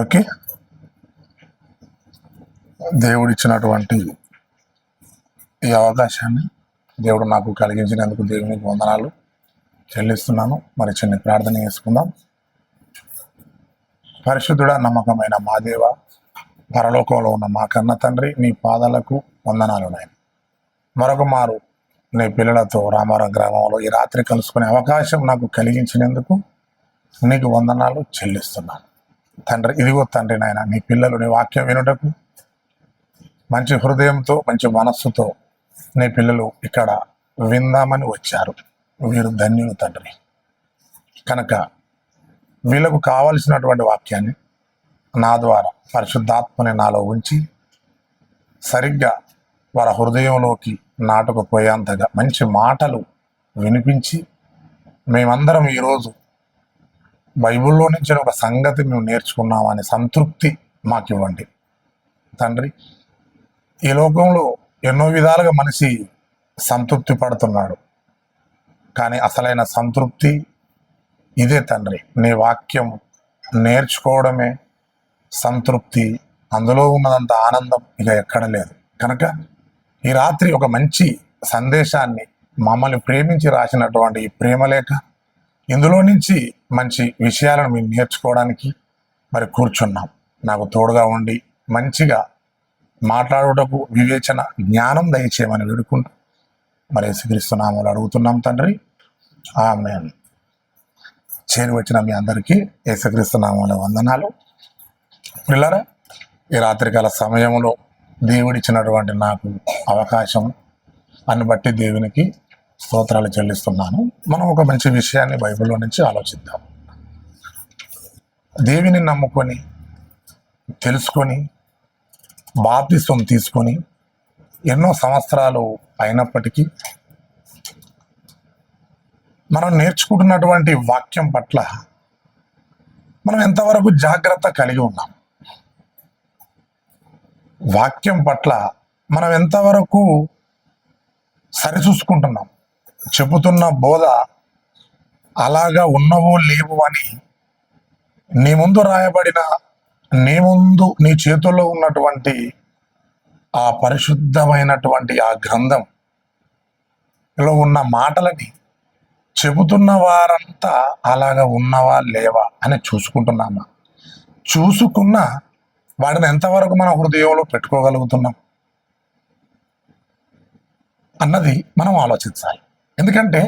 Okay దేవుడిచ్చినటువంటి ఈ అవకాశాన్ని దేవుడు నాకు కలిగించినందుకు దేవునికి వందనాలు చెల్లిస్తున్నాను. మరి చిన్న ప్రార్థన చేసుకుందాం. పరిశుద్ధుడ నమ్మకమైన మా దేవ పరలోకంలో ఉన్న మా కన్న తండ్రి నీ పాదాలకు వందనాలు నాయన. మరొక మారు నీ పిల్లలతో రామారావు గ్రామంలో ఈ రాత్రి కలుసుకునే అవకాశం నాకు కలిగించినందుకు నీకు వందనాలు చెల్లిస్తున్నాను. తండ్రి ఇదిగో తండ్రి నాయన నీ పిల్లలు నీ వాక్యం వినుటకు మంచి హృదయంతో మంచి మనస్సుతో నీ పిల్లలు ఇక్కడ విందామని వచ్చారు. వీరు ధన్యులు తండ్రి. కనుక వీళ్ళకు కావలసినటువంటి వాక్యాన్ని నా ద్వారా పరిశుద్ధాత్మని నాలో ఉంచి సరిగ్గా వారి హృదయంలోకి నాటుకుపోయేంతగా మంచి మాటలు వినిపించి మేమందరం ఈరోజు బైబిల్లో నుంచి ఒక సంగతి మేము నేర్చుకున్నామనే సంతృప్తి మాకు ఇవ్వండి. తండ్రి ఈ లోకంలో ఎన్నో విధాలుగా మనిషి సంతృప్తి పడుతున్నాడు. కానీ అసలైన సంతృప్తి ఇదే తండ్రి నీ వాక్యం నేర్చుకోవడమే సంతృప్తి. అందులో ఉన్నదంత ఆనందం ఇక ఎక్కడ లేదు. కనుక ఈ రాత్రి ఒక మంచి సందేశాన్ని మమ్మల్ని ప్రేమించి రాసినటువంటి ఈ ప్రేమలేఖ ఇందులో నుంచి మంచి విషయాలను మేము నేర్చుకోవడానికి మరి కూర్చున్నాం. నాకు తోడుగా ఉండి మంచిగా మాట్లాడుటకు వివేచన జ్ఞానం దయచేయమని వేడుకుంటూ మరి యేసుక్రీస్తునామలు అడుగుతున్నాం తండ్రి. ఆమె చేరి వచ్చిన మీ అందరికీ యేసుక్రీస్తునామాల వందనాలు. పిల్లరా ఈ రాత్రికాల సమయంలో దేవుడిచ్చినటువంటి నాకు అవకాశం అని బట్టి దేవునికి స్తోత్రాలు చెల్లిస్తున్నాను. మనం ఒక మంచి విషయాన్ని బైబిల్లో నుంచి ఆలోచిద్దాం. దేవిని నమ్ముకొని తెలుసుకొని బాప్తిస్వం తీసుకొని ఎన్నో సంవత్సరాలు అయినప్పటికీ మనం నేర్చుకుంటున్నటువంటి వాక్యం పట్ల మనం ఎంతవరకు జాగ్రత్త కలిగి ఉన్నాం? వాక్యం పట్ల మనం ఎంతవరకు సరిచూసుకుంటున్నాం చెబుతున్న బోధ అలాగా ఉన్నవో లేవు అని నీ ముందు రాయబడిన నీ ముందు నీ చేతుల్లో ఉన్నటువంటి ఆ పరిశుద్ధమైనటువంటి ఆ గ్రంథం లో ఉన్న మాటలని చెబుతున్న వారంతా అలాగా ఉన్నవా లేవా అని చూసుకుంటున్నామా? చూసుకున్న వాటిని ఎంతవరకు మన హృదయంలో పెట్టుకోగలుగుతున్నాం? అన్నది మనం ఆలోచించాలి. ఎందుకంటే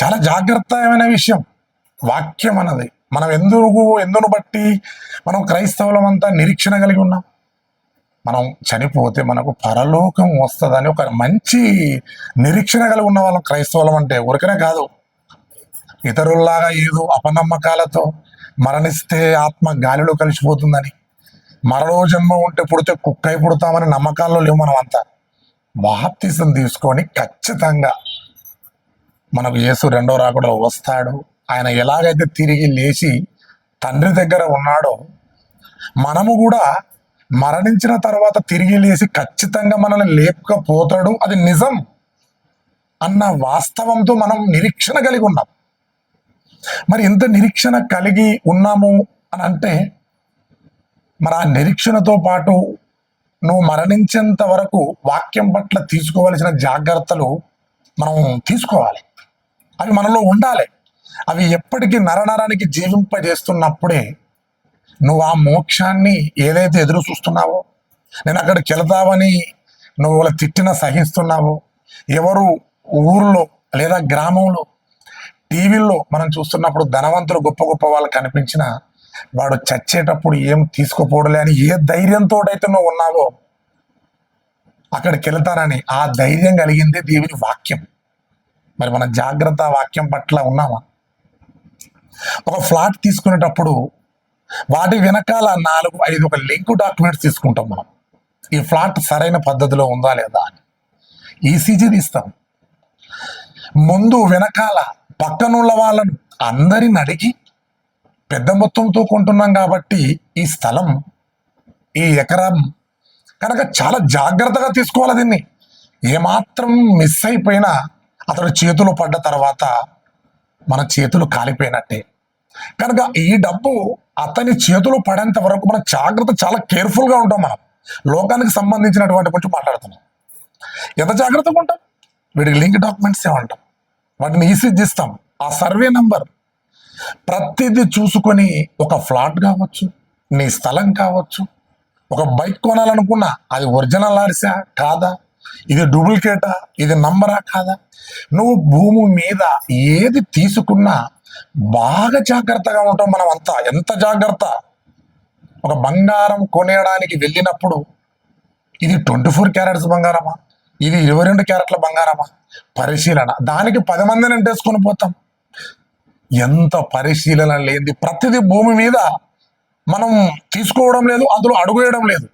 చాలా జాగ్రత్తమైన విషయం వాక్యం అన్నది. మనం ఎందుకు ఎందును బట్టి మనం క్రైస్తవులం అంతా నిరీక్షణ కలిగి ఉన్నాం. మనం చనిపోతే మనకు పరలోకం వస్తుందని ఒక మంచి నిరీక్షణ కలిగి ఉన్న వాళ్ళం క్రైస్తవులం అంటే ఊరికనే కాదు. ఇతరుల్లాగా ఏదో అపనమ్మకాలతో మరణిస్తే ఆత్మ గాలిలో కలిసిపోతుందని మరో జన్మ ఉంటే పుడితే కుక్కై పుడతామని నమ్మకాల్లో లేవు మనం అంతా బాప్తిసం తీసుకొని ఖచ్చితంగా మనకు యేసు రెండో రాకుండా వస్తాడు. ఆయన ఎలాగైతే తిరిగి లేచి తండ్రి దగ్గర ఉన్నాడో మనము కూడా మరణించిన తర్వాత తిరిగి లేచి ఖచ్చితంగా మనల్ని లేపకపోతాడు. అది నిజం అన్న వాస్తవంతో మనం నిరీక్షణ కలిగి ఉన్నాం. మరి ఎంత నిరీక్షణ కలిగి ఉన్నాము అని అంటే మరి ఆ నిరీక్షణతో పాటు నువ్వు మరణించేంత వరకు వాక్యం పట్ల తీసుకోవలసిన జాగ్రత్తలు మనం తీసుకోవాలి. అవి మనలో ఉండాలి. అవి ఎప్పటికీ నరనరానికి జీవింపజేస్తున్నప్పుడే నువ్వు ఆ మోక్షాన్ని ఏదైతే ఎదురు చూస్తున్నావో నేను అక్కడికి వెళతావని నువ్వు వాళ్ళ తిట్టిన సహిస్తున్నావో ఎవరు ఊర్లో లేదా గ్రామంలో టీవీల్లో మనం చూస్తున్నప్పుడు ధనవంతులు గొప్ప గొప్ప వాళ్ళు కనిపించిన వాడు చచ్చేటప్పుడు ఏం తీసుకుపోవడలే అని ఏ ధైర్యంతో అయితే నువ్వు ఉన్నావో అక్కడికి వెళ్తానని ఆ ధైర్యం కలిగిందే దేవుని వాక్యం. మరి మన జాగ్రత్త వాక్యం పట్ల ఉన్నామా? ఒక ఫ్లాట్ తీసుకునేటప్పుడు వాటి వెనకాల నాలుగు ఐదు ఒక లింక్ డాక్యుమెంట్స్ తీసుకుంటాం మనం. ఈ ఫ్లాట్ సరైన పద్ధతిలో ఉందా లేదా అని. ఈసీజీ తీస్తాం. ముందు వెనకాల పక్కనున్న వాళ్ళను అందరిని అడిగి పెద్ద మొత్తంతో కొంటున్నాం కాబట్టి ఈ స్థలం ఈ ఎకరం కనుక చాలా జాగ్రత్తగా తీసుకోవాలి దీన్ని. ఏమాత్రం మిస్ అయిపోయినా అతడు చేతులు పడ్డ తర్వాత మన చేతులు కాలిపోయినట్టే. కనుక ఈ డబ్బు అతని చేతులు పడేంత వరకు మనం జాగ్రత్త చాలా కేర్ఫుల్గా ఉంటాం మనం. లోకానికి సంబంధించినటువంటి కొంచెం మాట్లాడుతున్నాం. ఎంత జాగ్రత్తగా ఉంటాం? వీడికి లింక్ డాక్యుమెంట్స్ ఏమంటాం వాటిని ఈసీజ్ ఇస్తాం ఆ సర్వే నంబర్. ప్రతిదీ చూసుకొని ఒక ఫ్లాట్ కావచ్చు నీ స్థలం కావచ్చు ఒక బైక్ కొనాలనుకున్నా అది ఒరిజినల్ ఆర్సా కాదా? ఇది డూప్లికేటా? ఇది నంబరా కాదా? నువ్వు భూమి మీద ఏది తీసుకున్నా బాగా జాగ్రత్తగా ఉంటాం మనం అంతా ఎంత జాగ్రత్త? ఒక బంగారం కొనేయడానికి వెళ్ళినప్పుడు ఇది ట్వంటీ ఫోర్ క్యారెట్స్ బంగారమా? ఇది ఇరవై రెండు క్యారెట్ల బంగారమా? పరిశీలన. దానికి పది మందిని అంటేసుకొని పోతాం. ఎంత పరిశీలన లేనిది ప్రతిదీ భూమి మీద మనం తీసుకోవడం లేదు అందులో అడుగు వేయడం లేదు.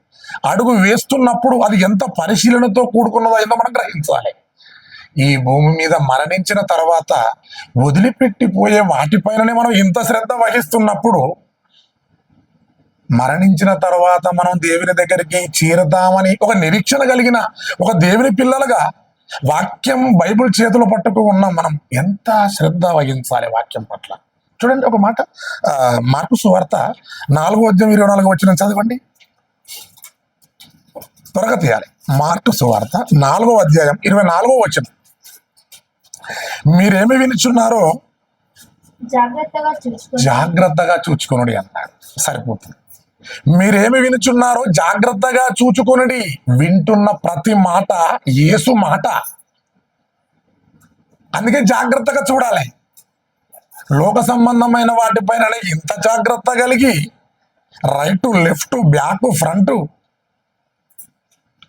అడుగు వేస్తున్నప్పుడు అది ఎంత పరిశీలనతో కూడుకున్నదో ఏందో మనం గ్రహించాలి. ఈ భూమి మీద మరణించిన తర్వాత వదిలిపెట్టిపోయే వాటిపైననే మనం ఇంత శ్రద్ధ వహిస్తున్నప్పుడు మరణించిన తర్వాత మనం దేవుని దగ్గరికి చేరుతామని ఒక నిరీక్షణ కలిగిన ఒక దేవుని పిల్లలుగా వాక్యం బైబిల్ చేతులు పట్టుకు ఉన్నాం మనం ఎంత శ్రద్ధ వహించాలి వాక్యం పట్ల. చూడండి ఒక మాట మార్పు సువార్త నాలుగో అధ్యాయం ఇరవై నాలుగు వచ్చిన చదవండి. త్వరగా తీయాలి మార్కు సువార్త నాలుగో అధ్యాయం ఇరవై నాలుగో వచ్చిన మీరేమి వినిచున్నారో జాగ్రత్తగా చూచుకొనుడి అన్నాడు సరిపోతుంది. మీరేమి వినుచున్నారో జాగ్రత్తగా చూచుకొనుడి. వింటున్న ప్రతి మాట యేసు మాట. అందుకే జాగ్రత్తగా చూడాలి. లోక సంబంధమైన వాటిపైన ఇంత జాగ్రత్త కలిగి రైట్ లెఫ్ట్ బ్యాక్ ఫ్రంట్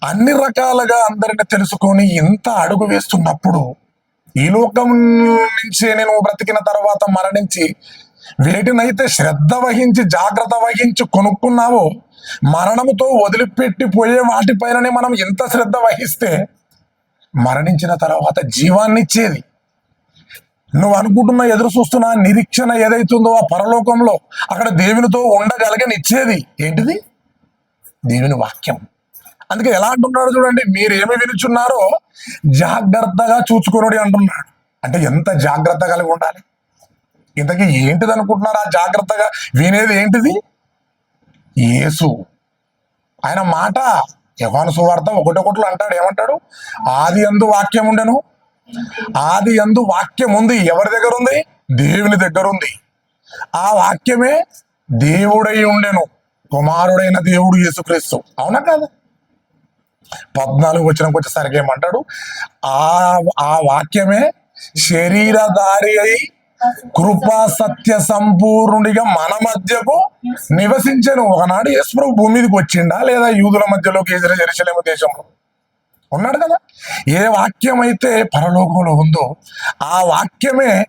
అన్ని రకాలుగా అందరిని తెలుసుకొని ఇంత అడుగు వేస్తున్నప్పుడు ఈ లోకం నుంచి నేను బ్రతికిన తర్వాత మరణించి వేటినైతే శ్రద్ధ వహించి జాగ్రత్త వహించి కొనుక్కున్నావో మరణముతో వదిలిపెట్టి పోయే వాటిపైననే మనం ఎంత శ్రద్ధ వహిస్తే మరణించిన తర్వాత జీవాన్ని ఇచ్చేది. నువ్వు అనుకుంటున్న ఎదురు చూస్తున్న నిరీక్షణ ఏదైతుందో ఆ పరలోకంలో అక్కడ దేవునితో ఉండగలిగని ఇచ్చేది ఏంటిది? దేవుని వాక్యం. అందుకే ఎలా అంటున్నాడు చూడండి మీరు ఏమి వినుచున్నారో జాగ్రత్తగా చూచుకునుడి అంటున్నాడు. అంటే ఎంత జాగ్రత్త కలిగి ఉండాలి? ఇంతకీ ఏంటిది అనుకుంటున్నారు ఆ జాగ్రత్తగా? వినేది ఏంటిది? యేసు. ఆయన మాట యవాను సువార్త ఒకటొకట్లు అంటాడు ఏమంటాడు? ఆది అందు వాక్యం ఉండెను. ఆది అందు వాక్యం ఉంది. ఎవరి దగ్గర ఉంది? దేవుని దగ్గర ఉంది. ఆ వాక్యమే దేవుడై ఉండెను. కుమారుడైన దేవుడు యేసుక్రీస్తు. అవునా కాదా? పద్నాలుగు వచ్చినకు వచ్చేసరికి ఏమంటాడు? ఆ ఆ వాక్యమే శరీరధారి అయి కృపా సత్య సంపూర్ణుడిగా మన మధ్యకు నివసించను. ఒకనాడు యశ్వరు భూమి మీదకి వచ్చిండా లేదా యూదుల మధ్యలోకి ఎదురు జరిచలేము దేశంలో? ఉన్నాడు కదా. ఏ వాక్యం అయితే పరలోకంలో ఉందో ఆ వాక్యమే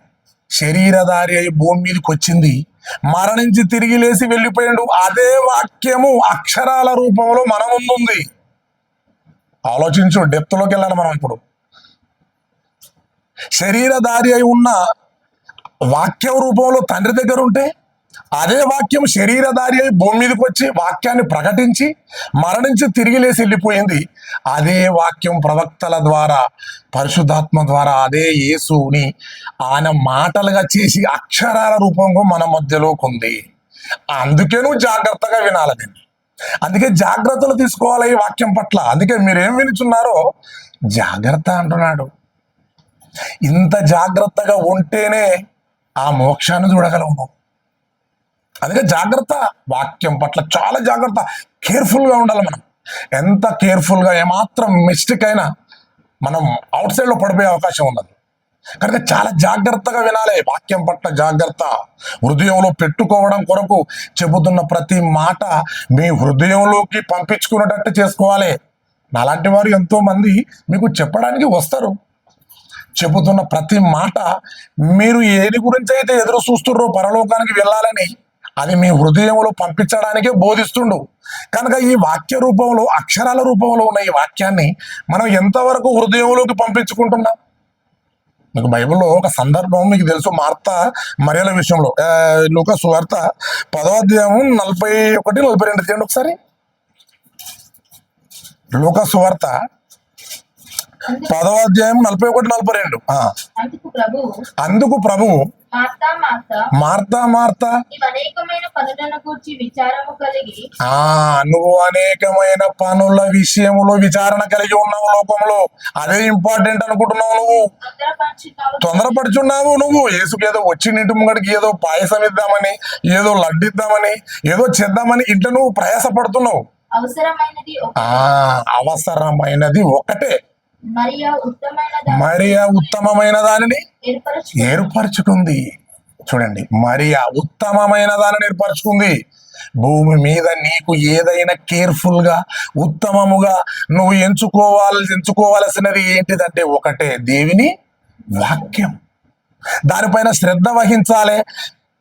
శరీరధారి అయి భూమి మీదకి వచ్చింది. మరణించి తిరిగి లేచి వెళ్ళిపోయాడు. అదే వాక్యము అక్షరాల రూపంలో మన ముందుంది. ఆలోచించు డెప్త్లోకి వెళ్ళాలి మనం ఇప్పుడు. శరీరధారి అయి ఉన్న వాక్యం రూపంలో తండ్రి దగ్గర ఉంటే అదే వాక్యం శరీరధారి అయి భూమి మీదకి వచ్చి వాక్యాన్ని ప్రకటించి మరణించి తిరిగి లేసి వెళ్ళిపోయింది. అదే వాక్యం ప్రవక్తల ద్వారా పరిశుద్ధాత్మ ద్వారా అదే యేసుని ఆయన మాటలుగా చేసి అక్షరాల రూపంలో మన మధ్యలోకి ఉంది. అందుకే నువ్వు జాగ్రత్తగా వినాలి దీన్ని. అందుకే జాగ్రత్తలు తీసుకోవాలి ఈ వాక్యం పట్ల. అందుకే మీరేం వినుచున్నారో జాగ్రత్త అంటున్నాడు. ఇంత జాగ్రత్తగా ఉంటేనే ఆ మోక్షాన్ని చూడగలము. అందుకే జాగ్రత్త వాక్యం పట్ల చాలా జాగ్రత్త. కేర్ఫుల్గా ఉండాలి మనం. ఎంత కేర్ఫుల్గా ఏమాత్రం మిస్టేక్ అయినా మనం అవుట్ సైడ్లో పడిపోయే అవకాశం ఉన్నది. కనుక చాలా జాగ్రత్తగా వినాలి. వాక్యం పట్ల జాగ్రత్త. హృదయంలో పెట్టుకోవడం కొరకు చెబుతున్న ప్రతి మాట మీ హృదయంలోకి పంపించుకునేటట్టు చేసుకోవాలి. నాలాంటి వారు ఎంతోమంది మీకు చెప్పడానికి వస్తారు. చెబుతున్న ప్రతి మాట మీరు ఏది గురించి అయితే ఎదురు చూస్తుర్రో పరలోకానికి వెళ్ళాలని అది మీ హృదయంలో పంపించడానికే బోధిస్తుండు. కనుక ఈ వాక్య రూపంలో అక్షరాల రూపంలో ఉన్న ఈ వాక్యాన్ని మనం ఎంతవరకు హృదయంలోకి పంపించుకుంటున్నాం? మీకు బైబిల్లో ఒక సందర్భం మీకు తెలుసు. మార్త మరియల విషయంలో. లోక సువార్త పదో అధ్యాయం నలభై ఒకటి నలభై రెండు చేయండి ఒకసారి. లోక సువార్త అందుకు పదో అధ్యాయం నలభై ఒకటి నలభై రెండు. ఆ, అందుకు ప్రభువు మార్తా మార్తా ఆ నువ్వు అనేకమైన పనుల విషయములో విచారణ కలిగి ఉన్నావు లోకంలో. అదే ఇంపార్టెంట్ అనుకుంటున్నావు నువ్వు. తొందరపడుచున్నావు నువ్వు. ఏసుకు ఏదో వచ్చి ఇంటి ముంగడికి ఏదో పాయసం ఇద్దామని ఏదో లడ్డు ఇద్దామని ఏదో చేద్దామని ఇంట్లో నువ్వు ప్రయాసపడుతున్నావు. అవసరమైనది ఒకటే. మరియా ఉత్తమమైన దానిని ఏర్పరచు ఏర్పరచుకుంది. చూడండి మరియా ఉత్తమమైన దానిని ఏర్పరచుకుంది. భూమి మీద నీకు ఏదైనా కేర్ఫుల్గా ఉత్తమముగా నువ్వు ఎంచుకోవాలి ఎంచుకోవాల్సినది ఏంటిదంటే ఒకటే దేవిని వాక్యం. దానిపైన శ్రద్ధ వహించాలి.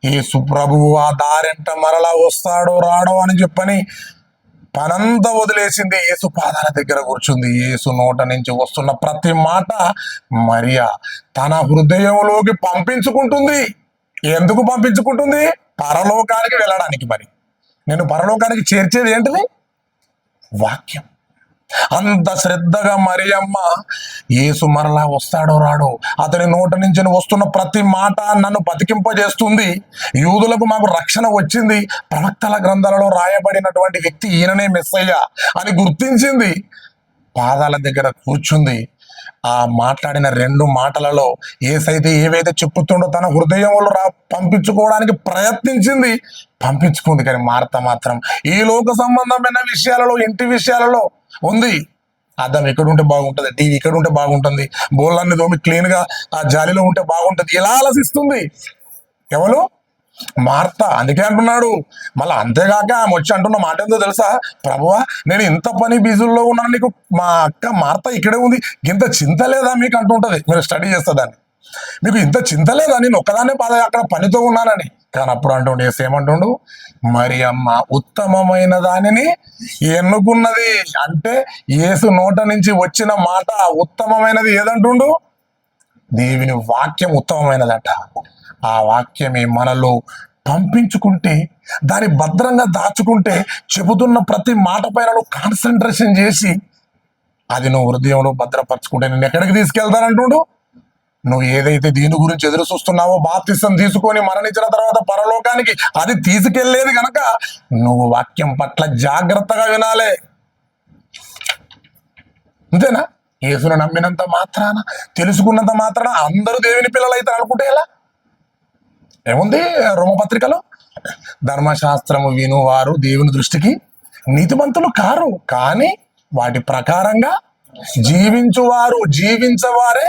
యేసు ప్రభువు ఆ దారింట మరలా వస్తాడో రాడో అని చెప్పని పనంతా వదిలేసింది యేసు పాదాల దగ్గర కూర్చుంది. యేసు నోట నుంచి వస్తున్న ప్రతి మాట మరియా తన హృదయంలోకి పంపించుకుంటుంది. ఎందుకు పంపించుకుంటుంది? పరలోకానికి వెళ్ళడానికి మరి. నేను పరలోకానికి చేర్చేది ఏంటిది? వాక్యం. అంత శ్రద్ధగా మరియమ్మ ఏసు మరలా వస్తాడో రాడో అతని నోట నుంచి వస్తున్న ప్రతి మాట నన్ను బతికింపజేస్తుంది. యూదులకు మాకు రక్షణ వచ్చింది. ప్రవక్తల గ్రంథాలలో రాయబడినటువంటి వ్యక్తి ఈయననే మెస్సయ్య అని గుర్తించింది. పాదాల దగ్గర కూర్చుంది. ఆ మాట్లాడిన రెండు మాటలలో ఏసైతే ఏవైతే చెప్పుతుండో తన హృదయంలో రా పంపించుకోవడానికి ప్రయత్నించింది. పంపించుకుంది కానీ మార్త మాత్రం. ఈ లోక సంబంధమైన విషయాలలో ఇంటి విషయాలలో ఉంది. అద్దం ఎక్కడ ఉంటే బాగుంటుంది టీవీ ఇక్కడ ఉంటే బాగుంటుంది బోళ్ళన్ని తోమి క్లీన్గా ఆ జాలిలో ఉంటే బాగుంటుంది ఇలా ఆలోచిస్తుంది. ఎవరు? మార్త. అందుకే అంటున్నాడు. మళ్ళీ అంతేగాక ఆమె వచ్చి అంటున్న మాట ఏందో తెలుసా? ప్రభువా నేను ఇంత పని బిజుల్లో ఉన్నాను నీకు మా అక్క మార్త ఇక్కడే ఉంది. ఇంత చింత లేదా మీకు అంటుంటది మీరు స్టడీ చేస్తే దాన్ని. మీకు ఇంత చింత లేదా? నేను ఒక్కదాన్నే బాధ అక్కడ పనితో ఉన్నానని. కానీ అప్పుడు అంటుండే ఏమంటుండు మరి అమ్మ ఉత్తమమైన దానిని ఎన్నుకున్నది? అంటే యేసు నోట నుంచి వచ్చిన మాట ఉత్తమమైనది ఏదంటుండు? దేవుని వాక్యం ఉత్తమమైనదట. ఆ వాక్యమే మనలో పంపించుకుంటే దాన్ని భద్రంగా దాచుకుంటే చెబుతున్న ప్రతి మాట పైన నువ్వు కాన్సన్ట్రేషన్ చేసి అది నువ్వు హృదయంలో భద్రపరచుకుంటే నేను ఎక్కడికి తీసుకెళ్తానంటుండు నువ్వు ఏదైతే దీని గురించి ఎదురు చూస్తున్నావో బాప్తిసం తీసుకొని మరణించిన తర్వాత పరలోకానికి అది తీసుకెళ్ళేది గనక నువ్వు వాక్యం పట్ల జాగ్రత్తగా వినాలే. అంతేనా? యేసును నమ్మినంత మాత్రాన తెలుసుకున్నంత మాత్రాన అందరూ దేవుని పిల్లలు అవుతారు అనుకుంటే ఎలా? ఏముంది రోమపత్రికలో? ధర్మశాస్త్రము వినువారు దేవుని దృష్టికి నీతిమంతులు కారు కానీ వాటి ప్రకారంగా జీవించువారు జీవించవారే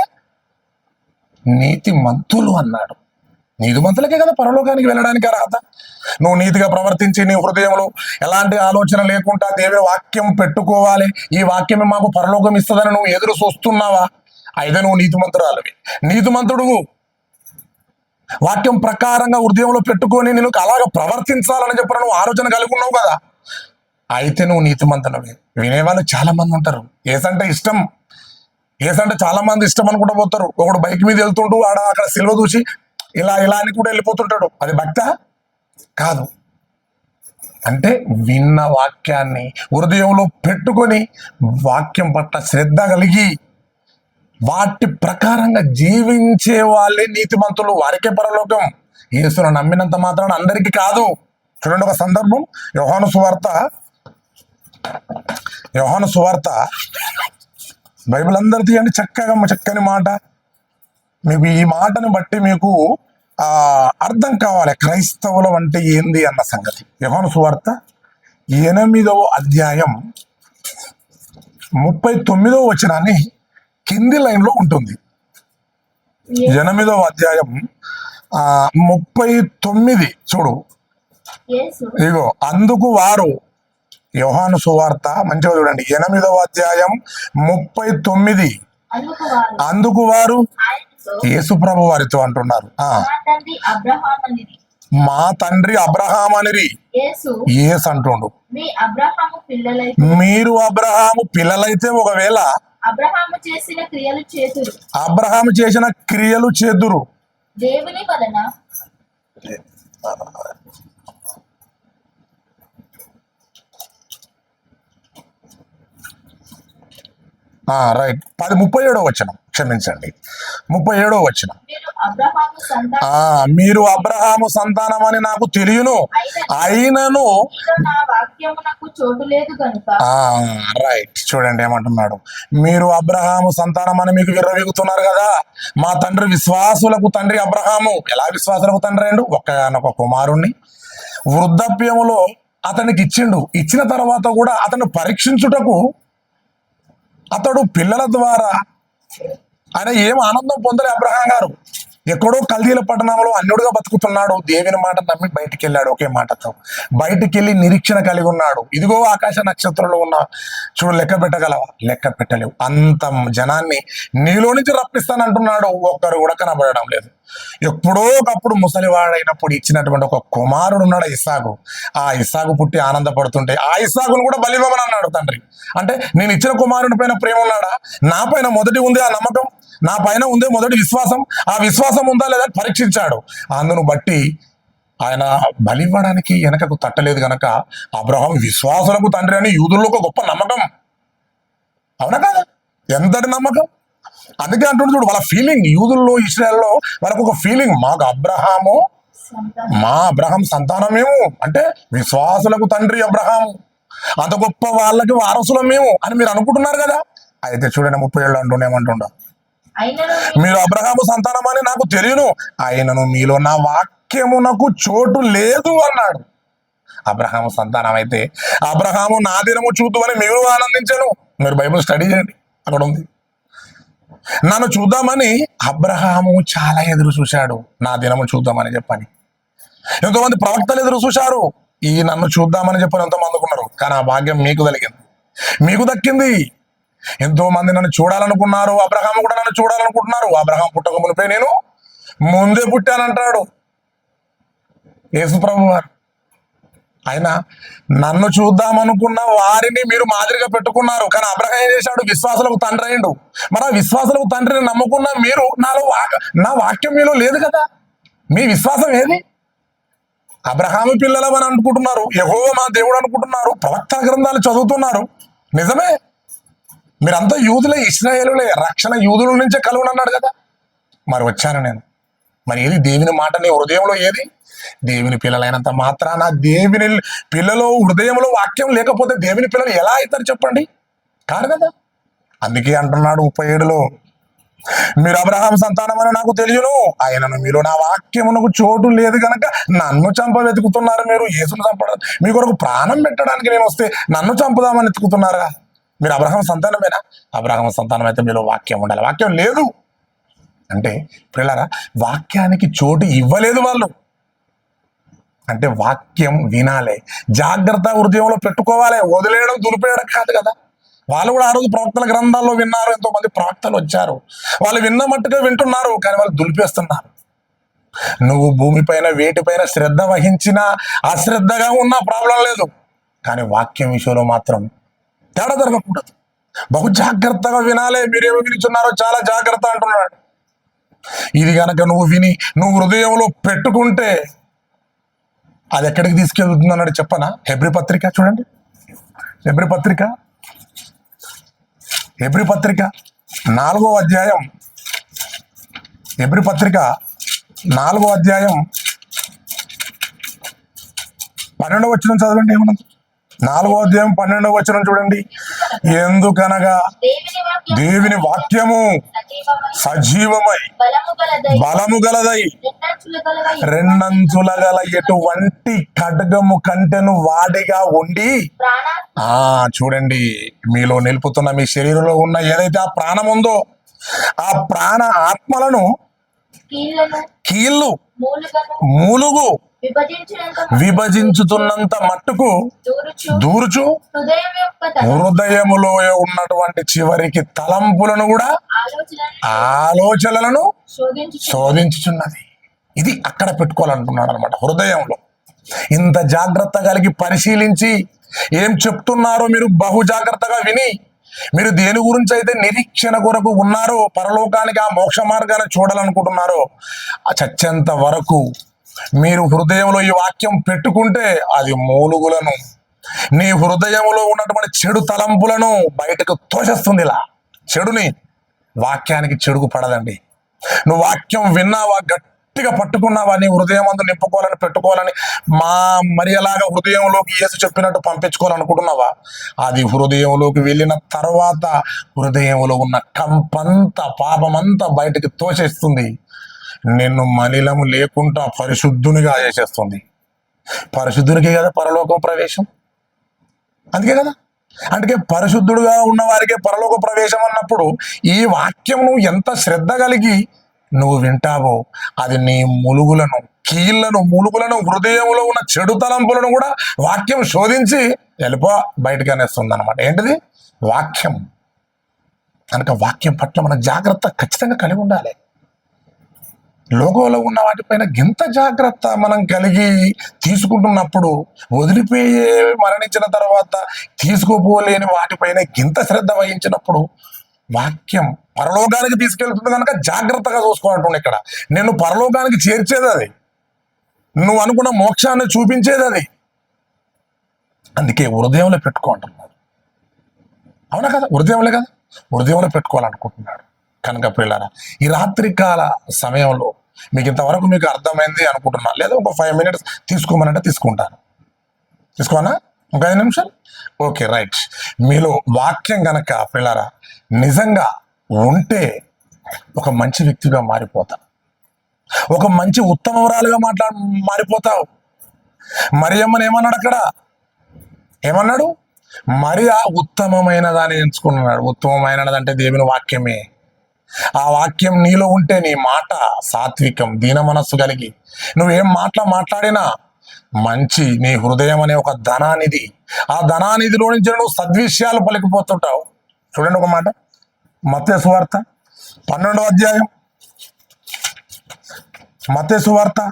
నీతి మంతులు అన్నాడు. నీతిమంతులకే కదా పరలోకానికి వెళ్ళడానికి అర్హత? నువ్వు నీతిగా ప్రవర్తించి నీ హృదయంలో ఎలాంటి ఆలోచన లేకుండా దేవి వాక్యం పెట్టుకోవాలి. ఈ వాక్యమే మాకు పరలోకం ఇస్తుందని నువ్వు ఎదురు చూస్తున్నావా? అయితే నువ్వు నీతిమంతురాలివి నీతిమంతుడు వాక్యం ప్రకారంగా హృదయంలో పెట్టుకొని నేను అలాగ ప్రవర్తించాలని చెప్పిన నువ్వు ఆలోచన కలిగి ఉన్నావు కదా. అయితే నువ్వు నీతిమంతులవి వినేవాళ్ళు చాలా మంది ఉంటారు. ఏసంటే ఇష్టం. ఏసంటే చాలా మంది ఇష్టం అనుకుంటూ పోతారు. ఒకడు బైక్ మీద వెళ్తుంటూ ఆడ అక్కడ సిల్వ చూసి ఇలా ఇలా అని కూడా వెళ్ళిపోతుంటాడు. అది భక్త? కాదు. అంటే విన్న వాక్యాన్ని హృదయంలో పెట్టుకొని వాక్యం పట్ల శ్రద్ధ కలిగి వాటి ప్రకారంగా జీవించే వాళ్ళే నీతిమంతులు వారికే పరలోకం. యేసును నమ్మినంత మాత్రాన అందరికీ కాదు. చూడండి ఒక సందర్భం. యోహాను సువార్త. యోహాను సువార్త బైబిల్ అందరు తీయండి చక్కగా చక్కని మాట. మీకు ఈ మాటను బట్టి మీకు ఆ అర్థం కావాలి క్రైస్తవులం అంటే ఏంది అన్న సంగతి. యోహాను సువార్త ఎనిమిదవ అధ్యాయం ముప్పై తొమ్మిదవ వచనాన్ని కింది లైన్లో ఉంటుంది. ఎనిమిదవ అధ్యాయం ఆ ముప్పై తొమ్మిది చూడు. ఇగో అందుకు వారు యోహాను సువార్త మంచిగా చూడండి. ఎనిమిదవ అధ్యాయం ముప్పై తొమ్మిది. అందుకు వారు యేసు ప్రభు వారితో అంటున్నారు. మా తండ్రి అబ్రహాం అనేది అనిరి ఏస్ అంటుండు. మీరు అబ్రహాము పిల్లలైతే ఒకవేళ అబ్రహాము చేసిన క్రియలు చేతురు అబ్రహాము చేసిన క్రియలు చేదురు. దేవుని వలన రైట్ పది ముప్పై ఏడో వచ్చిన క్షమించండి. ముప్పై ఏడో వచ్చిన మీరు అబ్రహాము సంతానం మీరు అబ్రహాము సంతానం అని నాకు తెలియను. అయినను. రైట్ చూడండి ఏమంటున్నాడు. మీరు అబ్రహాము సంతానం అని మీకు విర్రవీగుతున్నారు కదా? మా తండ్రి విశ్వాసులకు తండ్రి అబ్రహాము. ఎలా విశ్వాసులకు తండ్రి అండు? ఒక్కగానొక కుమారుణ్ణి. వృద్ధాప్యములో అతనికి ఇచ్చిండు. ఇచ్చిన తర్వాత కూడా అతను పరీక్షించుటకు అతడు పిల్లల ద్వారా ఆయన ఏం ఆనందం పొందలే అబ్రహాం గారు. ఎక్కడో కల్దీల పట్టణంలో అన్యుడుగా బతుకుతున్నాడు. దేవుని మాట నమ్మి బయటికి వెళ్ళాడు ఒకే మాటతో. బయటికి వెళ్ళి నిరీక్షణ కలిగి ఉన్నాడు. ఇదిగో ఆకాశ నక్షత్రంలో ఉన్న చూడు లెక్క పెట్టగలవా? లెక్క పెట్టలేవు. అంత జనాన్ని నీలో నుంచి రప్పిస్తానంటున్నాడు. ఒక్కరు కూడా కనబడడం లేదు. ఎప్పుడో ఒకప్పుడు ముసలివాడైనప్పుడు ఇచ్చినటువంటి ఒక కుమారుడు ఉన్నాడు ఇస్సాకు. ఆ ఇస్సాకు పుట్టి ఆనందపడుతుంటే ఆ ఇసాగును కూడా బలివ్వమని అన్నాడు తండ్రి. అంటే నేను ఇచ్చిన కుమారుని పైన ప్రేమ ఉన్నాడా నా పైన మొదటి ఉంది ఆ నమ్మకం? నా పైన ఉందే మొదటి విశ్వాసం? ఆ విశ్వాసం ఉందా లేదా పరీక్షించాడు. అందును బట్టి ఆయన బలివ్వడానికి వెనకకు తట్టలేదు గనక అబ్రహం విశ్వాసులకు తండ్రి అని యూదుల్లో ఒక గొప్ప నమ్మకం. అవునా కాదా? ఎంతటి నమ్మకం? అందుకే అంటుండు చూడు వాళ్ళ ఫీలింగ్ యూదుల్లో ఇస్రాయల్లో వాళ్ళకు ఒక ఫీలింగ్ మాకు అబ్రహాము మా అబ్రహం సంతానమేము. అంటే విశ్వాసులకు తండ్రి అబ్రహాము. అంత గొప్ప వాళ్ళకి వారసులం మేము అని మీరు అనుకుంటున్నారు కదా? అయితే చూడండి ముప్పై ఏళ్ళు అంటుండేమంటుండ మీరు అబ్రహాము సంతానం అని నాకు తెలియను ఆయనను మీలో నా వాక్యమునకు చోటు లేదు అన్నాడు. అబ్రహాము సంతానం అయితే అబ్రహాము నా దినము చూద్దామని మీరు ఆనందించాను. మీరు బైబిల్ స్టడీ చేయండి. అక్కడ ఉంది. నన్ను చూద్దామని అబ్రహాము చాలా ఎదురు చూశాడు. నా దినము చూద్దామని చెప్పని. ఎంతోమంది ప్రవక్తలు ఎదురు చూశారు. ఈ నన్ను చూద్దామని చెప్పని ఎంతోమంది అనుకున్నారు కానీ ఆ భాగ్యం మీకు కలిగింది. మీకు దక్కింది. ఎంతో మంది నన్ను చూడాలనుకున్నారు. అబ్రహాం కూడా నన్ను చూడాలనుకుంటున్నారు. అబ్రహాం పుట్టక మునిపే నేను ముందే పుట్టానంటాడు. యేసు ప్రభు వారు ఆయన నన్ను చూద్దామనుకున్న వారిని మీరు మాదిరిగా పెట్టుకున్నారు. కానీ అబ్రహం ఏం చేశాడు? విశ్వాసులకు తండ్రి అయిండు మరి ఆ విశ్వాసులకు తండ్రిని నమ్ముకున్న మీరు నాలో వాక్ నా వాక్యం మీలో లేదు కదా? మీ విశ్వాసం ఏది? అబ్రహాము పిల్లలమని అనుకుంటున్నారు. యెహోవా మా దేవుడు అనుకుంటున్నారు. ప్రవక్త గ్రంథాలు చదువుతున్నారు. నిజమే? మీరంతా యూదులే ఇస్రాయేలులే రక్షణ యూదుల నుంచే కలుగునన్నాడు కదా? మరి వచ్చాను నేను. మరి ఏది? దేవుని మాట నీ హృదయంలో ఏది? దేవుని పిల్లలైనంత మాత్రాన దేవుని పిల్లలు హృదయంలో వాక్యం లేకపోతే దేవుని పిల్లలు ఎలా అవుతారు చెప్పండి? కాదు కదా? అందుకే అంటున్నాడు ముప్పై ఏడులో మీరు అబ్రహాం సంతానం అని నాకు తెలియను. ఆయనను మీరు నా వాక్యమునకు చోటు లేదు కనుక నన్ను చంప వెతుకుతున్నారు మీరు. యేసును చంపడం మీ కొరకు ప్రాణం పెట్టడానికి నేను వస్తే నన్ను చంపుదామని వెతుకుతున్నారా మీరు అబ్రహం సంతానమేనా? అబ్రహం సంతానం అయితే మీలో వాక్యం ఉండాలి. వాక్యం లేదు. అంటే పిల్లరా వాక్యానికి చోటు ఇవ్వలేదు వాళ్ళు. అంటే వాక్యం వినాలి. జాగ్రత్త హృదయంలో పెట్టుకోవాలి. వదిలేయడం దులిపేయడం కాదు కదా. వాళ్ళు కూడా ఆ రోజు ప్రవక్తల గ్రంథాల్లో విన్నారు. ఎంతో మంది ప్రవక్తలు వచ్చారు. వాళ్ళు విన్న మట్టుగా వింటున్నారు కానీ వాళ్ళు దులిపేస్తున్నారు. నువ్వు భూమిపైన వేటిపైన శ్రద్ధ వహించినా అశ్రద్ధగా ఉన్నా ప్రాబ్లం లేదు. కానీ వాక్యం విషయంలో మాత్రం తేడా జరగకూడదు. బహు జాగ్రత్తగా వినాలి. మీరేమో వినిచున్నారో చాలా జాగ్రత్త అంటున్నాడు. ఇది కనుక నువ్వు విని నువ్వు హృదయంలో పెట్టుకుంటే అది ఎక్కడికి తీసుకెళ్తుంది అన్నాడు చెప్పనా? హెబ్రి పత్రిక చూడండి. హెబ్రి పత్రిక. హెబ్రి పత్రిక నాలుగో అధ్యాయం. హెబ్రి పత్రిక నాలుగో అధ్యాయం. పన్నెండవ వచ్చిన చదవండి ఏమన్నా నాలుగో అధ్యాయం పన్నెండవ వచ్చిన చూడండి. ఎందుకనగా దేవుని వాక్యం దేవుని వాక్యము సజీవమై బలము గలదై రెండంచులు గల ఎటువంటి ఖడ్గము కంటెను వాడిగా ఉండి ఆ చూడండి మీలో నిలుపుతున్న మీ శరీరంలో ఉన్న ఏదైతే ఆ ప్రాణం ఉందో ఆ ప్రాణ ఆత్మలను కీళ్ళు మూలుగు విభజించుతున్నంత మట్టుకు దూరుచు. హృదయములో ఉన్నటువంటి చివరికి తలంపులను కూడా ఆలోచనలను శోధించు శోధించుచున్నది. ఇది అక్కడ పెట్టుకోవాలంటున్నాడు అనమాట హృదయంలో. ఇంత జాగ్రత్త కలిగి పరిశీలించి ఏం చెప్తున్నారో మీరు బహు జాగ్రత్తగా విని మీరు దేని గురించి అయితే నిరీక్షణ కొరకు ఉన్నారో పరలోకానికి ఆ మోక్ష మార్గాన్ని చూడాలనుకుంటున్నారో ఆ చచ్చేంత వరకు మీరు హృదయంలో ఈ వాక్యం పెట్టుకుంటే అది మూలుగులను. నీ హృదయంలో ఉన్నటువంటి చెడు తలంపులను బయటకు తోసేస్తుంది ఇలా. చెడుని వాక్యానికి చెడుకు పడదండి. నువ్వు వాక్యం విన్నావా గట్టిగా పట్టుకున్నావా నీ హృదయం అందు నింపుకోవాలని పెట్టుకోవాలని మా మరి అలాగా హృదయంలోకి యేసు చెప్పినట్టు పంపించుకోవాలనుకుంటున్నావా? అది హృదయంలోకి వెళ్ళిన తర్వాత హృదయంలో ఉన్న కంపంత పాపమంతా బయటకు తోసేస్తుంది. నిన్ను మలిలము లేకుండా పరిశుద్ధునిగా చేసేస్తుంది. పరిశుద్ధునికే కదా పరలోకం ప్రవేశం? అందుకే కదా. అందుకే పరిశుద్ధుడుగా ఉన్న వారికే పరలోక ప్రవేశం అన్నప్పుడు ఈ వాక్యం ఎంత శ్రద్ధ కలిగి నువ్వు వింటావో అది నీ ములుగులను కీళ్ళను ములుగులను హృదయంలో ఉన్న చెడు తలంపులను కూడా వాక్యం శోధించి వెళ్ళిపో బయటకు అనేస్తుంది అనమాట ఏంటిది? వాక్యం. కనుక వాక్యం పట్ల మన జాగ్రత్త ఖచ్చితంగా కలిగి ఉండాలి. లోగోలో ఉన్న వాటిపైన గింత జాగ్రత్త మనం కలిగి తీసుకుంటున్నప్పుడు వదిలిపోయే మరణించిన తర్వాత తీసుకోపోలేని వాటిపైన గింత శ్రద్ధ వహించినప్పుడు వాక్యం పరలోకానికి తీసుకెళ్తుంది కనుక జాగ్రత్తగా చూసుకోవాలంటుండే ఇక్కడ. నేను పరలోకానికి చేర్చేది అది. నువ్వు అనుకున్న మోక్షాన్ని చూపించేది అది. అందుకే హృదయంలో పెట్టుకోంటున్నాడు అవునా కదా? హృదయంలో కదా? హృదయంలో పెట్టుకోవాలనుకుంటున్నాడు. కనుక పిల్లరా ఈ రాత్రికాల సమయంలో మీకు ఇంతవరకు మీకు అర్థమైంది అనుకుంటున్నా. లేదా ఒక ఫైవ్ మినిట్స్ తీసుకోమనంటే తీసుకుంటాను. తీసుకోనా? ఒక ఐదు నిమిషాలు? Okay right. మీలో వాక్యం గనక పిల్లరా నిజంగా ఉంటే ఒక మంచి వ్యక్తిగా మారిపోతా. ఒక మంచి ఉత్తమవరాలుగా మాట్లా మారిపోతావు. మరియమ్మని ఏమన్నాడు అక్కడ? ఏమన్నాడు? మరి ఆ ఉత్తమమైన దాన్ని ఎంచుకున్నాడు. ఉత్తమమైనది అంటే దేవుని వాక్యమే. ఆ వాక్యం నీలో ఉంటే నీ మాట సాత్వికం దీన మనస్సు కలిగి. నువ్వేం మాటలు మాట్లాడినా మంచి నీ హృదయం అనే ఒక ధనానిధి. ఆ ధనానిధిలో నుంచి నువ్వు సద్విషయాలు పలికిపోతుంటావు. చూడండి ఒక మాట. మత్య సువార్త పన్నెండో అధ్యాయం. మత్య సువార్త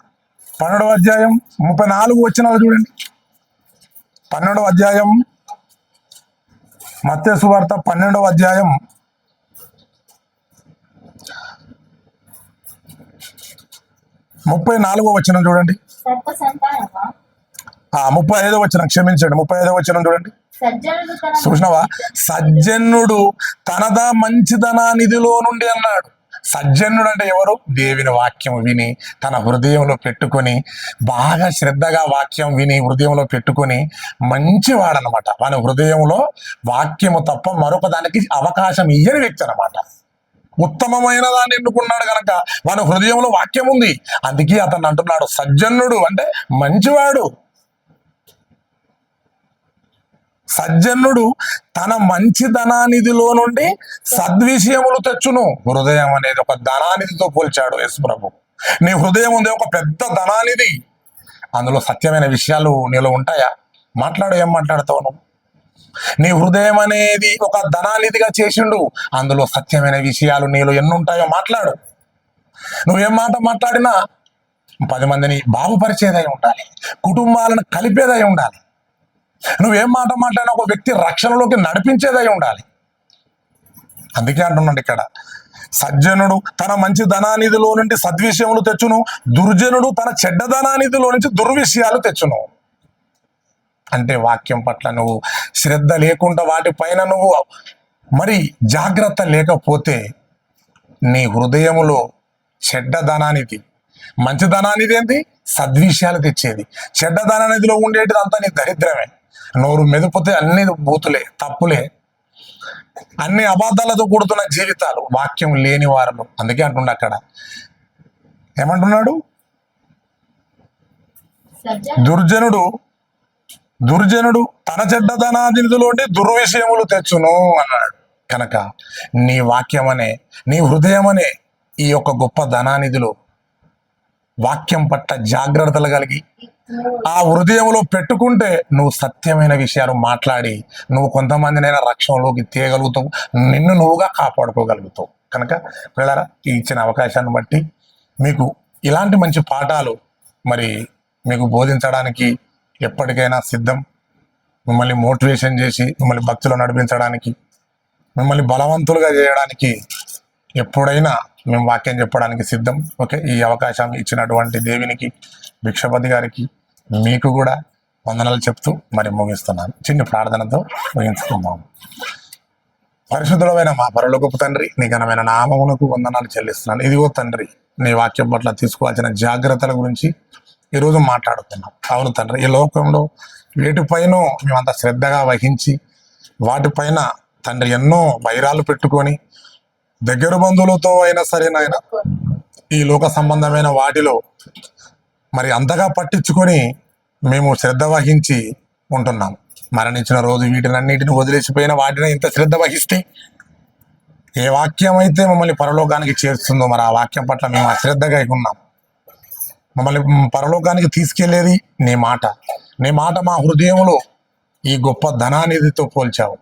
పన్నెండవ అధ్యాయం ముప్పై నాలుగు వచ్చినాలు చూడండి. పన్నెండవ అధ్యాయం. మత్య సువార్త పన్నెండవ అధ్యాయం ముప్పై నాలుగో వచ్చిన చూడండి. ముప్పై ఐదో వచ్చిన క్షమించండి ముప్పై ఐదో వచ్చిన చూడండి. చూసినావా? సజ్జనుడు తనదా మంచిదనా నిధిలో నుండి అన్నాడు. సజ్జనుడు అంటే ఎవరు? దేవుని వాక్యం విని తన హృదయంలో పెట్టుకొని బాగా శ్రద్ధగా వాక్యం విని హృదయంలో పెట్టుకొని మంచివాడనమాట వాని హృదయంలో వాక్యము తప్ప మరొక దానికి అవకాశం ఇయ్యని వ్యక్తి అనమాట ఉత్తమమైన దాన్ని ఎన్నుకున్నాడు కనుక వాని హృదయంలో వాక్యం ఉంది. అందుకే అతను అంటున్నాడు సజ్జనుడు అంటే మంచివాడు. సజ్జనుడు తన మంచి ధనానిధిలో నుండి సద్విషయములు తెచ్చును. హృదయం అనేది ఒక ధనానిధితో పోల్చాడు యేసు ప్రభు. నీ హృదయం ఉంది ఒక పెద్ద ధనానిధి. అందులో సత్యమైన విషయాలు నీలో ఉంటాయా? మాట్లాడు ఏం మాట్లాడతావు నువ్వు? నీ హృదయం అనేది ఒక ధనానిధిగా చేసిండు. అందులో సత్యమైన విషయాలు నీలో ఎన్ని ఉంటాయో మాట్లాడు. నువ్వేం మాట మాట్లాడినా పది మందిని బాగుపరిచేదై ఉండాలి. కుటుంబాలను కలిపేదై ఉండాలి. నువ్వేం మాట మాట్లాడినా ఒక వ్యక్తి రక్షణలోకి నడిపించేదై ఉండాలి. అందుకే అంటున్నాడు ఇక్కడ సజ్జనుడు తన మంచి ధనానిధిలో నుండి సద్విషయములు తెచ్చును దుర్జనుడు తన చెడ్డ ధనానిధిలో నుంచి దుర్విషయాలు తెచ్చును. అంటే వాక్యం పట్ల నువ్వు శ్రద్ధ లేకుండా వాటిపైన నువ్వు మరి జాగ్రత్త లేకపోతే నీ హృదయములో చెడ్డ ధనానిధి. మంచి ధనానిధి ఏంటి సద్విషయాలు తెచ్చేది. చెడ్డ ధనానిధిలో ఉండేటిది అంతా నీ దరిద్రమే. నోరు మెదిపోతే అన్ని బూతులే తప్పులే. అన్ని అబద్ధాలతో కూడుతున్న జీవితాలు వాక్యం లేని వారు అందుకే అంటుండ అక్కడ. ఏమంటున్నాడు? దుర్జనుడు దుర్జనుడు తన చెడ్డ దుర్విషయములు తెచ్చును అన్నాడు. కనుక నీ వాక్యం అనే నీ హృదయం అనే ఈ యొక్క గొప్ప ధనానిధిలో వాక్యం పట్ల జాగ్రత్తలు కలిగి ఆ హృదయంలో పెట్టుకుంటే నువ్వు సత్యమైన విషయాలు మాట్లాడి నువ్వు కొంతమందినైనా రక్షణలోకి తీయగలుగుతావు నిన్ను నువ్వుగా కాపాడుకోగలుగుతావు. కనుక పిల్లరా ఈ ఇచ్చిన అవకాశాన్ని బట్టి మీకు ఇలాంటి మంచి పాఠాలు మరి మీకు బోధించడానికి ఎప్పటికైనా సిద్ధం. మిమ్మల్ని మోటివేషన్ చేసి మిమ్మల్ని భక్తులు నడిపించడానికి మిమ్మల్ని బలవంతులుగా చేయడానికి ఎప్పుడైనా మేము వాక్యం చెప్పడానికి సిద్ధం. ఓకే ఈ అవకాశం ఇచ్చినటువంటి దేవునికి భిక్షపతి గారికి మీకు కూడా వందనాలు చెప్తూ మరి ముగిస్తున్నాను. చిన్న ప్రార్థనతో ముగించుకుందాం. పరిశుద్ధుడమైన మా పరలోకపు తండ్రి నీ ఘనమైన నామమునకు వందనాలు చెల్లిస్తున్నాను. ఇదిగో తండ్రి నీ వాక్యం పట్ల తీసుకోవాల్సిన జాగ్రత్తల గురించి ఈరోజు మాట్లాడుతున్నాం. అవును తండ్రి ఈ లోకంలో వేటిపైన మేమంత శ్రద్ధగా వహించి వాటిపైన తండ్రి ఎన్నో వైరాలు పెట్టుకొని దగ్గర బంధువులతో అయినా సరే నాయన ఈ లోక సంబంధమైన వాటిలో మరి అంతగా పట్టించుకొని మేము శ్రద్ధ వహించి ఉంటున్నాం. మరణించిన రోజు వీటినన్నిటిని వదిలేసిపోయిన వాటిని ఇంత శ్రద్ధ వహిస్తే ఏ వాక్యం అయితే మమ్మల్ని పరలోకానికి చేరుస్తుందో మరి ఆ వాక్యం పట్ల మేము అశ్రద్ధగా ఉన్నాం. మమ్మల్ని పరలోకానికి తీసుకెళ్ళేది నీ మాట. నీ మాట మా హృదయంలో ఈ గొప్ప ధనానిధితో పోల్చావు.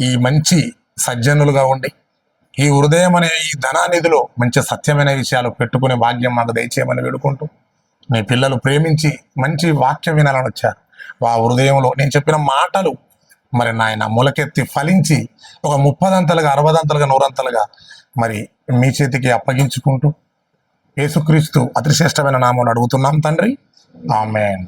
ఈ మంచి సజ్జనులుగా ఉండి ఈ హృదయం అనే ఈ ధనానిధిలో మంచి సత్యమైన విషయాలు పెట్టుకునే భాగ్యం మాకు దయచేయమని వేడుకుంటూ నీ పిల్లలు ప్రేమించి మంచి వాక్యం వినాలని వచ్చారు. ఆ హృదయంలో నేను చెప్పిన మాటలు మరి నాయన మొలకెత్తి ఫలించి ఒక ముప్పదంతలుగా అరవదంతలుగా నూరంతలుగా మరి మీ చేతికి అప్పగించుకుంటూ యేసుక్రీస్తు అతి శ్రేష్టమైన నామం అడుగుతున్నాం తండ్రి. ఆమెన్.